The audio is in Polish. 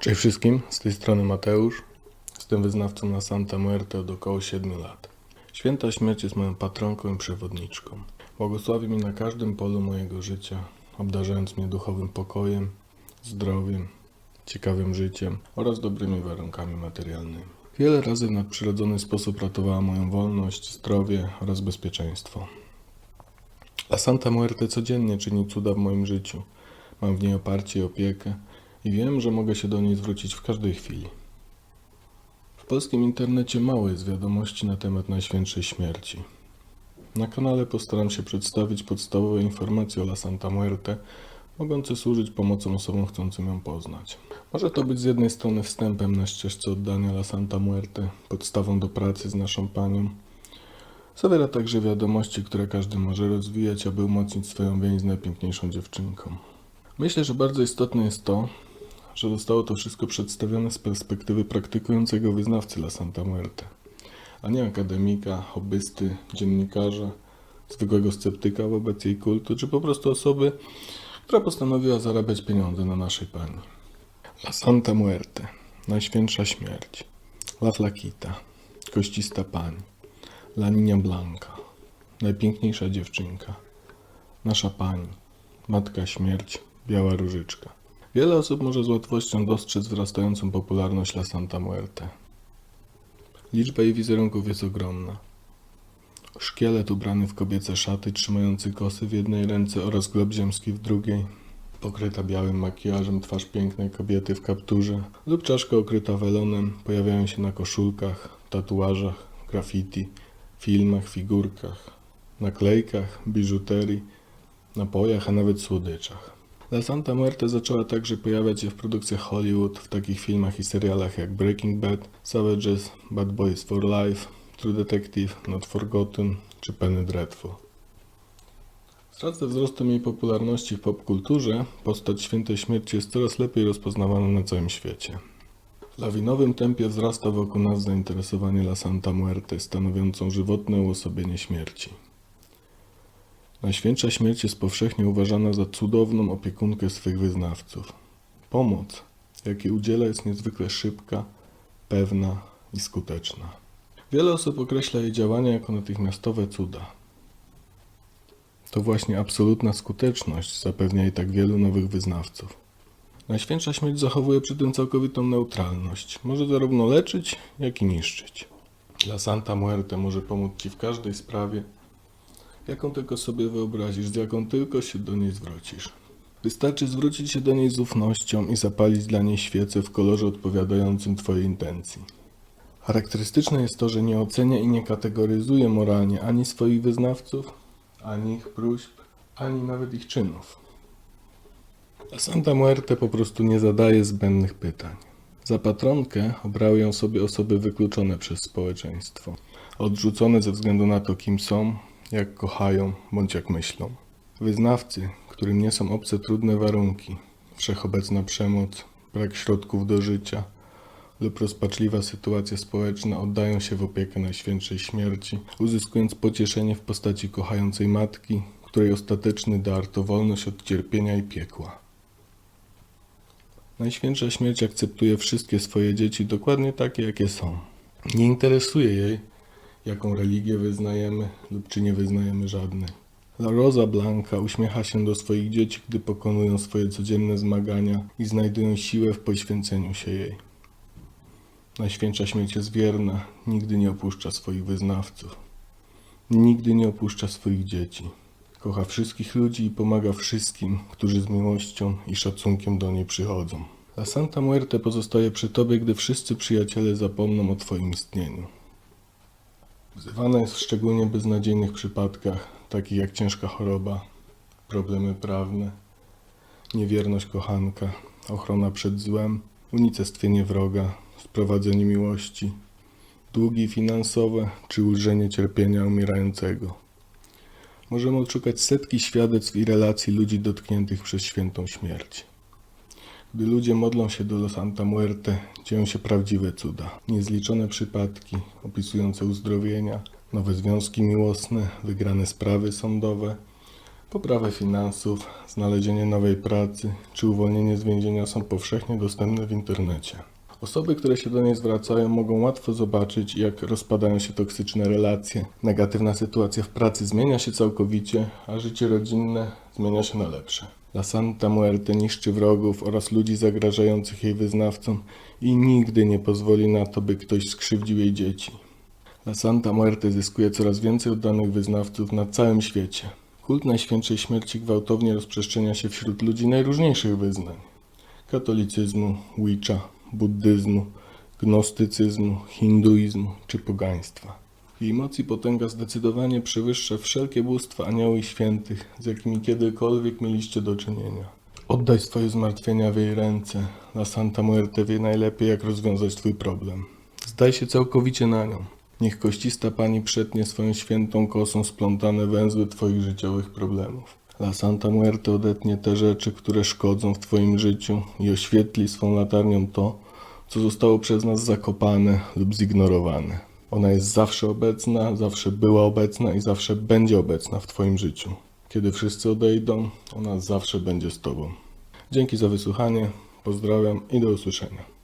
Cześć wszystkim, z tej strony Mateusz. Jestem wyznawcą na Santa Muerte od około 7 lat. Święta śmierć jest moją patronką i przewodniczką. Błogosławi mnie na każdym polu mojego życia, obdarzając mnie duchowym pokojem, zdrowiem, ciekawym życiem oraz dobrymi warunkami materialnymi. Wiele razy w nadprzyrodzony sposób ratowała moją wolność, zdrowie oraz bezpieczeństwo. La Santa Muerte codziennie czyni cuda w moim życiu. Mam w niej oparcie i opiekę i wiem, że mogę się do niej zwrócić w każdej chwili. W polskim internecie mało jest wiadomości na temat Najświętszej Śmierci. Na kanale postaram się przedstawić podstawowe informacje o La Santa Muerte, mogące służyć pomocą osobom chcącym ją poznać. Może to być z jednej strony wstępem na ścieżce oddania La Santa Muerte, podstawą do pracy z naszą Panią. Zawiera także wiadomości, które każdy może rozwijać, aby umocnić swoją więź z najpiękniejszą dziewczynką. Myślę, że bardzo istotne jest to, że zostało to wszystko przedstawione z perspektywy praktykującego wyznawcy La Santa Muerte, a nie akademika, hobbysty, dziennikarza, zwykłego sceptyka wobec jej kultu, czy po prostu osoby, która postanowiła zarabiać pieniądze na naszej Pani. La Santa Muerte, Najświętsza Śmierć, La Flaquita, Koścista Pani, La Niña Blanca, Najpiękniejsza Dziewczynka, Nasza Pani, Matka Śmierć, Biała Różyczka. Wiele osób może z łatwością dostrzec wzrastającą popularność La Santa Muerte. Liczba jej wizerunków jest ogromna. Szkielet ubrany w kobiece szaty, trzymający kosy w jednej ręce oraz glob ziemski w drugiej, pokryta białym makijażem twarz pięknej kobiety w kapturze lub czaszka okryta welonem pojawiają się na koszulkach, tatuażach, graffiti, filmach, figurkach, naklejkach, biżuterii, napojach, a nawet słodyczach. La Santa Muerte zaczęła także pojawiać się w produkcjach Hollywood, w takich filmach i serialach jak Breaking Bad, Savages, Bad Boys for Life, True Detective, Not Forgotten czy Penny Dreadful. Wraz ze wzrostem jej popularności w popkulturze, postać Świętej Śmierci jest coraz lepiej rozpoznawana na całym świecie. W lawinowym tempie wzrasta wokół nas zainteresowanie La Santa Muerte, stanowiącą żywotne uosobienie śmierci. Najświętsza śmierć jest powszechnie uważana za cudowną opiekunkę swych wyznawców. Pomoc, jakiej udziela, jest niezwykle szybka, pewna i skuteczna. Wiele osób określa jej działania jako natychmiastowe cuda. To właśnie absolutna skuteczność zapewnia jej tak wielu nowych wyznawców. Najświętsza śmierć zachowuje przy tym całkowitą neutralność. Może zarówno leczyć, jak i niszczyć. Dla Santa Muerte może pomóc Ci w każdej sprawie, jaką tylko sobie wyobrazisz, jaką tylko się do niej zwrócisz. Wystarczy zwrócić się do niej z ufnością i zapalić dla niej świecę w kolorze odpowiadającym Twojej intencji. Charakterystyczne jest to, że nie ocenia i nie kategoryzuje moralnie ani swoich wyznawców, ani ich próśb, ani nawet ich czynów. A Santa Muerte po prostu nie zadaje zbędnych pytań. Za patronkę obrały ją sobie osoby wykluczone przez społeczeństwo, odrzucone ze względu na to, kim są, jak kochają bądź jak myślą. Wyznawcy, którym nie są obce trudne warunki, wszechobecna przemoc, brak środków do życia lub rozpaczliwa sytuacja społeczna oddają się w opiekę Najświętszej Śmierci, uzyskując pocieszenie w postaci kochającej matki, której ostateczny dar to wolność od cierpienia i piekła. Najświętsza Śmierć akceptuje wszystkie swoje dzieci dokładnie takie, jakie są. Nie interesuje jej, jaką religię wyznajemy lub czy nie wyznajemy żadnej. La Rosa Blanca uśmiecha się do swoich dzieci, gdy pokonują swoje codzienne zmagania i znajdują siłę w poświęceniu się jej. Najświętsza śmierć jest wierna, nigdy nie opuszcza swoich wyznawców. Nigdy nie opuszcza swoich dzieci. Kocha wszystkich ludzi i pomaga wszystkim, którzy z miłością i szacunkiem do niej przychodzą. La Santa Muerte pozostaje przy Tobie, gdy wszyscy przyjaciele zapomną o Twoim istnieniu. Wzywana jest w szczególnie beznadziejnych przypadkach, takich jak ciężka choroba, problemy prawne, niewierność kochanka, ochrona przed złem, unicestwienie wroga, sprowadzenie miłości, długi finansowe czy ulżenie cierpienia umierającego. Możemy odszukać setki świadectw i relacji ludzi dotkniętych przez świętą śmierć. Gdy ludzie modlą się do Santa Muerte, dzieją się prawdziwe cuda. Niezliczone przypadki opisujące uzdrowienia, nowe związki miłosne, wygrane sprawy sądowe, Poprawę finansów, znalezienie nowej pracy czy uwolnienie z więzienia są powszechnie dostępne w internecie. Osoby, które się do niej zwracają, mogą łatwo zobaczyć, jak rozpadają się toksyczne relacje. Negatywna sytuacja w pracy zmienia się całkowicie, a życie rodzinne zmienia się na lepsze. La Santa Muerte niszczy wrogów oraz ludzi zagrażających jej wyznawcom i nigdy nie pozwoli na to, by ktoś skrzywdził jej dzieci. La Santa Muerte zyskuje coraz więcej oddanych wyznawców na całym świecie. Kult Najświętszej Śmierci gwałtownie rozprzestrzenia się wśród ludzi najróżniejszych wyznań. Katolicyzmu, Wicca, buddyzmu, gnostycyzmu, hinduizmu czy pogaństwa. Jej moc i potęga zdecydowanie przewyższa wszelkie bóstwa anioły i świętych, z jakimi kiedykolwiek mieliście do czynienia. Oddaj swoje zmartwienia w jej ręce. La Santa Muerte wie najlepiej, jak rozwiązać twój problem. Zdaj się całkowicie na nią. Niech koścista pani przetnie swoją świętą kosą splątane węzły twoich życiowych problemów. La Santa Muerte odetnie te rzeczy, które szkodzą w twoim życiu i oświetli swą latarnią to, co zostało przez nas zakopane lub zignorowane. Ona jest zawsze obecna, zawsze była obecna i zawsze będzie obecna w twoim życiu. Kiedy wszyscy odejdą, ona zawsze będzie z tobą. Dzięki za wysłuchanie, pozdrawiam i do usłyszenia.